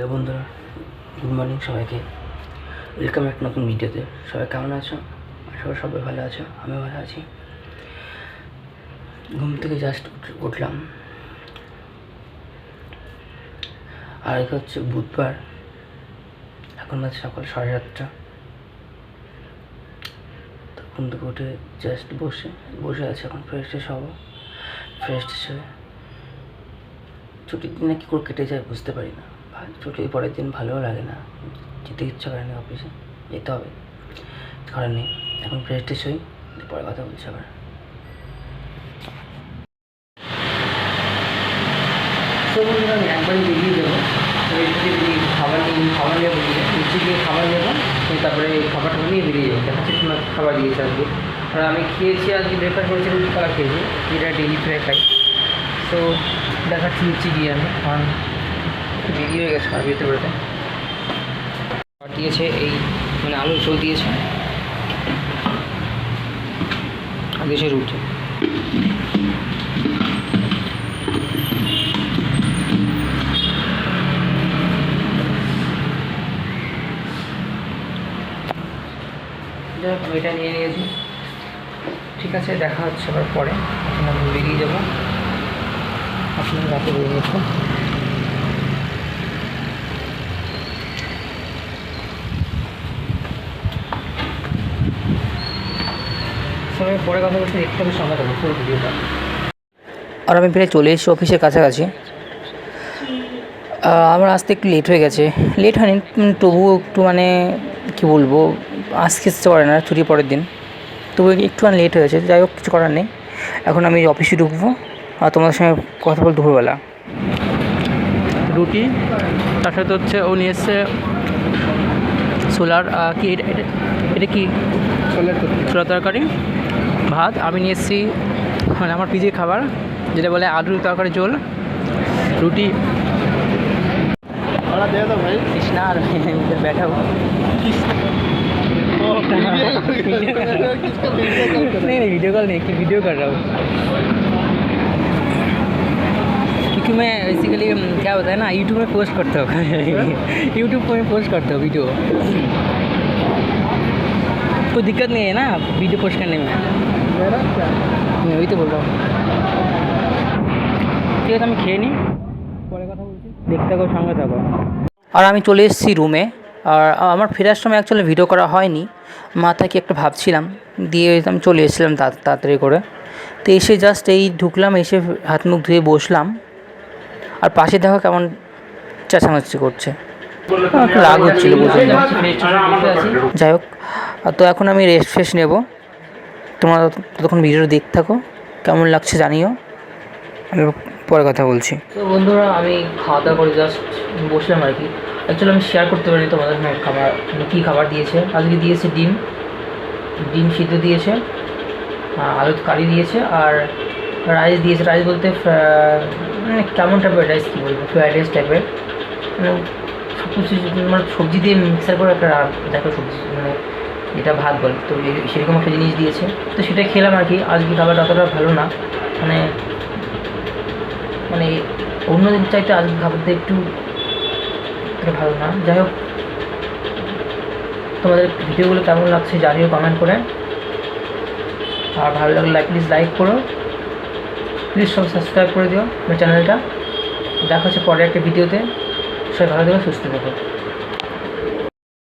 Hello বন্ধুরা, good morning সবাইকে। Welcome এক নতুন ভিডিওতে। সবাই কেমন আছো? আশা করি সবাই ভালো আছো আমি ভালো আছি। ঘুম থেকে জাস্ট উঠলাম। আর এটা হচ্ছে বুধবার। এখন বাজে সকাল সাড়ে সাতটা তো ঘুম থেকে উঠে জাস্ট বসে বসে আছে এখন ফ্রেশ ট্রেশ হব। ফ্রেশ ট্রেশ ছুটির দিনে কী করে কেটে যায় বুঝতে পারি না। ছুটির পরের দিন ভালোও লাগে না। যেতে ইচ্ছা করে না অফিসে যেতে হবে। করার নেই। এখন ফ্রেশ ট্রেশ হই পরে কথা বলছি আবার। আমি একবারই বেরিয়ে যাব। খাবার নিয়ে খাবার নিয়ে বেরিয়ে নিচে গিয়ে খাবার নেব তারপরে খাবারটা নিয়ে বেরিয়ে যাব। দেখাচ্ছি তোমার খাবার দিয়েছে আজকে। আর আমি খেয়েছি আজকে ব্রেকফাস্ট করেছি, রুটি খাবার খেয়েছি। যেটা ডেলি ফ্রাই খাই। তো দেখাচ্ছি নিচে গিয়ে আমি, কারণ দেরি হয়ে গেছে বেরোতে। খাবার দিয়েছে এই মানে আলুর ঝোল দিয়েছে। আর দিয়েছে রুটি এটা নিয়ে নিয়েছি। ঠিক আছে, দেখা হচ্ছে আবার পরে। আমি বেরিয়ে যাব। আপনার রাতে বেরিয়ে সবাই পরে কথা বলতে দেখতে হবে সঙ্গে থাকব পুরো ভিডিওটা। আর আমি প্রায় চলে এসেছি অফিসের কাছাকাছি। আমার আসতে একটু লেট হয়ে গেছে। লেট হয়নি তবুও একটু মানে কী বলব আসতে ইচ্ছে করে না ছুটির পরের দিন। তবু একটু লেট হয়েছে যাই হোক কিছু করার নেই। এখন আমি অফিসে ঢুকবো আর তোমাদের সঙ্গে কথা বল দুপুরবেলা। রুটি তার সাথে হচ্ছে ও নিয়ে এসছে সোলার কি এটা এটা এটা কি? ছোলা তরকারি। ভাত আমি নিয়ে এসেছি মানে আমার পিজির খাবার যেটা বলে আলুর তরকারি ঝোল রুটি बड़ा दे दो भाई কৃষ্ণা আর बैठा हूँ किसका वीडियो कॉल कर नहीं नहीं वीडियो कॉल नहीं कि वीडियो कर रहा हूँ क्योंकि मैं बेसिकली क्या होता है ना यूट्यूब में पोस्ट करता हूँ यूट्यूब पर मैं पोस्ट करता हूँ वीडियो कोई दिक्कत नहीं है ना वीडियो पोस्ट करने में হ্যাঁ ওই তো বললাম। ঠিক আছে আমি খেয়ে নিই। পরে কথা বলছি। দেখতে থাকো সঙ্গে থাকো। আর আমি চলে এসেছি রুমে আর আমার ফেরার সময় অ্যাকচুয়ালি ভিডিও করা হয়নি। মাথায় কি একটা ভাবছিলাম দিয়ে আমি চলে এসেছিলাম তাড়াতাড়ি করে। তো এসে জাস্ট এই ঢুকলাম এসে হাত মুখ ধুয়ে বসলাম। আর পাশে দেখো কেমন চেঁচামেচি করছে। রাগ হচ্ছিল বুঝলাম যাই হোক তো এখন আমি রেস্ট ফ্রেশ নেব। তোমরা ততক্ষণ ভিডিওটা দেখতে থাকো। কেমন লাগছে জানিও। আমি পরে কথা বলছি। তো বন্ধুরা, আমি খাওয়া দাওয়া করে জাস্ট বসলাম আর কি। অ্যাকচুয়ালি আমি শেয়ার করতে পারিনি তোমাদের খাবার মানে কী খাবার দিয়েছে। আজকে দিয়েছে ডিম। ডিম সিদ্ধ দিয়েছে আলুর কারি দিয়েছে, আর রাইস দিয়েছে। রাইস বলতে মানে কেমন টাইপের রাইস কী বলব? ফ্রাইড রাইস টাইপের মানে সব কিছু মানে সবজি দিয়ে মিক্সার করে একটা দেখো সবজি মানে যেটা ভাত বলে। তো সেরকম একটা জিনিস দিয়েছে। তো সেটা খেলাম আর কি। আজকে খাবারটা অতটা ভালো না। মানে মানে অন্য দিন চাইতে আজকে খাবারটা একটু ভালো না। যাই হোক, তোমাদের ভিডিওগুলো কেমন লাগছে জানিও কমেন্ট করে। আর ভালো লাগলে লাইক প্লিজ লাইক করো। প্লিজ সব সাবস্ক্রাইব করে দিও আমার চ্যানেলটা দেখা হচ্ছে পরে একটা ভিডিওতে। সবাই ভালো থেকো, সুস্থ থেকো।